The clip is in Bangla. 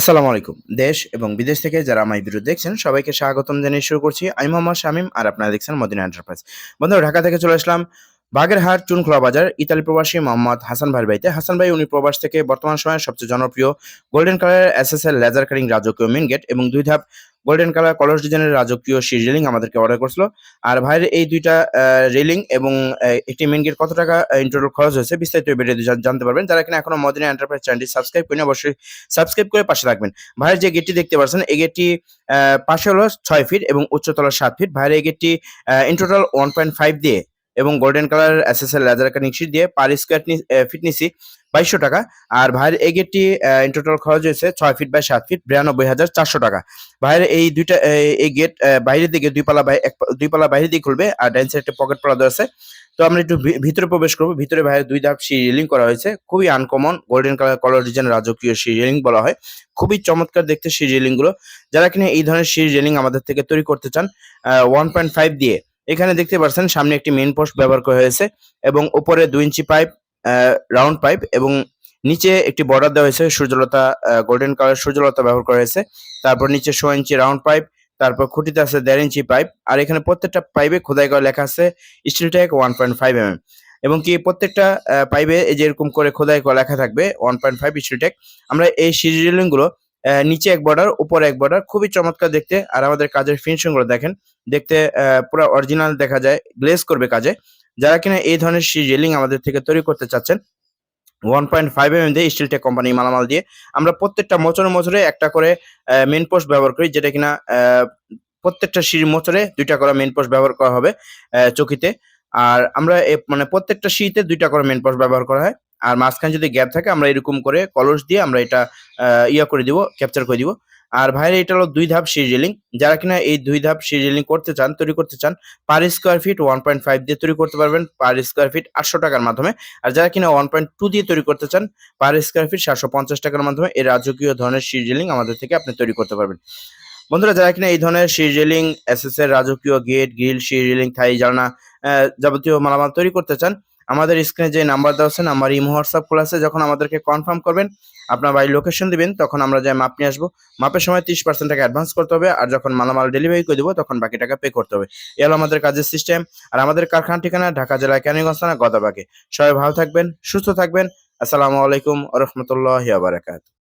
আসসালামু আলাইকুম। দেশ এবং বিদেশ থেকে যারা আমার ভিডিও দেখছেন, সবাইকে স্বাগতম জানিয়ে শুরু করছি। আমি মোহাম্মদ শামিম আর আপনারা দেখছেন মদিনা এন্টারপ্রাইজ। বন্ধুরা, ঢাকা থেকে চলে আসলাম বাগেরহাট চুনখোলা বাজার ইতালি প্রবাসী মোহাম্মদ হাসান ভাইয়ের বাড়িতে। হাসান ভাই, উনি প্রবাস থেকে বর্তমান সময়ে সবচেয়ে জনপ্রিয় গোল্ডেন কালার এসএসএল লেজার কারিং রাজকীয় মেন গেট এবং দুই ধাপ গোল্ডেন কালার কলস ডিজাইনের রাজকীয় সেই রেলিং আমাদেরকে অর্ডার করছিল। আর ভাইয়ের এই দুইটা রেলিং এবং একটি মেন গেট কত টাকা ইন্টারভিউ খরচ হয়েছে বিস্তারিত জান- জানতে পারবেন। যারা কিনা এখনও মদিনা এন্টারপ্রাইজ চ্যানেলটি সাবস্ক্রাইব করেন, অবশ্যই সাবস্ক্রাইব করে পাশে রাখবেন ভাইয়ের যে গেটটি দেখতে পাচ্ছেন, এই গেটটি পাশে হলো ছয় ফিট এবং উচ্চতলা সাত ফিট ভাইয়ের এই গেটটি in total one point five দিয়ে এবং গোল্ডেন কালার এসএসএল লেজার কানিং শিট দিয়ে পার স্কোয়ার ফিট নিছি বাইশশো টাকা। আর ভাইয়ের এই গেটটি ইন টোটাল খরচ হয়েছে ছয় ফিট বাই সাত ফিট বিরানব্বই হাজার চারশো টাকা। ভাইয়ের এই দুইটা এই গেট বাইরের দিকে দুই পালা দুই পালা বাইরের দিকে খুলবে আর ডাইন সাইডে পকেট পালা দেওয়া আছে। তো আমরা একটু ভিতরে প্রবেশ করব। ভিতরে ভাইয়ের দুই ধাপ সি রেলিং করা হয়েছে। খুবই uncommon golden colour collar design রাজকীয় সি রেলিং বলা হয়। খুবই চমৎকার দেখতে সি রেলিংগুলো। যারা কিনা এই ধরনের সি রেলিং আমাদের থেকে তৈরি করতে চান ওয়ান পয়েন্ট ফাইভ দিয়ে এখানে দেখতে পাচ্ছেন সামনে একটি মেন পোস্ট ব্যবহার করা হয়েছে এবং উপরে দুই ইঞ্চি পাইপ রাউন্ড পাইপ এবং নিচে একটি বর্ডার দেওয়া হয়েছে সূর্যলতা গোল্ডেন কালার সূর্যলতা ব্যবহার করা হয়েছে। তারপর নিচে ছ ইঞ্চি রাউন্ড পাইপ তারপর খুঁটিতে আছে দেড় ইঞ্চি পাইপ আর এখানে প্রত্যেকটা পাইপে খোদাই করে লেখা আছে steel tag one point five M M এবং কি প্রত্যেকটা পাইপে এই যে এরকম করে খোদাই করে লেখা থাকবে one point five steel tag আমরা এই সিরিয়ালিংগুলো নিচে এক বর্ডার উপরে এক বর্ডার খুবই চমৎকার দেখতে। আর আমাদের কাজের ফিনিশিংগুলো দেখেন। দেখতে পুরো অরিজিনাল দেখা যায় গ্লেজ করবে কাজে। যারা কিনা এই ধরনের রেলিং আমাদের থেকে তৈরি করতে চাচ্ছেন ওয়ান পয়েন্ট ফাইভ এম দিয়ে স্টিল টেক কোম্পানি মালামাল দিয়ে আমরা প্রত্যেকটা মোচরে মোচরে একটা করে মেন পোস্ট ব্যবহার করি, যেটা কিনা প্রত্যেকটা সিঁড়ি মোচরে দুইটা করে মেন পোস্ট ব্যবহার করা হবে চকিতে। আর আমরা মানে প্রত্যেকটা সিঁড়িতে দুইটা করে মেন পোস্ট ব্যবহার করা হয়। আর মাঝখানে যদি গ্যাপ থাকে, আমরা এরকম করে কলস দিয়ে আমরা এটা ইয়া করে দিব ক্যাপচার করে দিব। আর ভাইরে এটা হলো দুই ধাপ সিঁড়ি রেলিং যারা কিনা এই দুই ধাপ সিঁড়ি রেলিং করতে চান, তৈরি করতে চান per square feet one point five দিয়ে তৈরি করতে পারবেন পার স্কোয়ার ফিট আটশো টাকার মাধ্যমে। আর যারা কিনা ওয়ান পয়েন্ট টু দিয়ে তৈরি করতে চান পার স্কোয়ার ফিট সাতশো পঞ্চাশ টাকার মাধ্যমে এই রাজকীয় ধরনের সিট রেলিং আমাদের থেকে আপনি তৈরি করতে পারবেন। বন্ধুরা, যারা কিনা এই ধরনের সিট এস এর রাজকীয় gate grill sheet railing Thai জানা যাবতীয় মালামাল তৈরি করতে চান আমাদের স্ক্রিনে যে নাম্বার দেওয়া আছে নাম্বার ইমো হোয়াটসঅ্যাপ খোলা আছে, যখন আমাদেরকে কনফার্ম করবেন, আপনার বাড়ির লোকেশন দিবেন, তখন আমরা যাই মাপ নিয়ে আসব। মাপের সময় তিরিশ পার্সেন্ট টাকা অ্যাডভান্স করতে হবে, আর যখন মালামাল ডেলিভারি করে দেবো, তখন বাকি টাকা পে করতে হবে। এ হলো আমাদের কাজের সিস্টেম আর আমাদের কারখানা ঠিকানা ঢাকা জেলা ক্যানিগঞ্জ থানা গদাবাগে। সবাই ভালো থাকবেন, সুস্থ থাকবেন। আসসালামু আলাইকুম রহমতুল্লাহ বারাকাত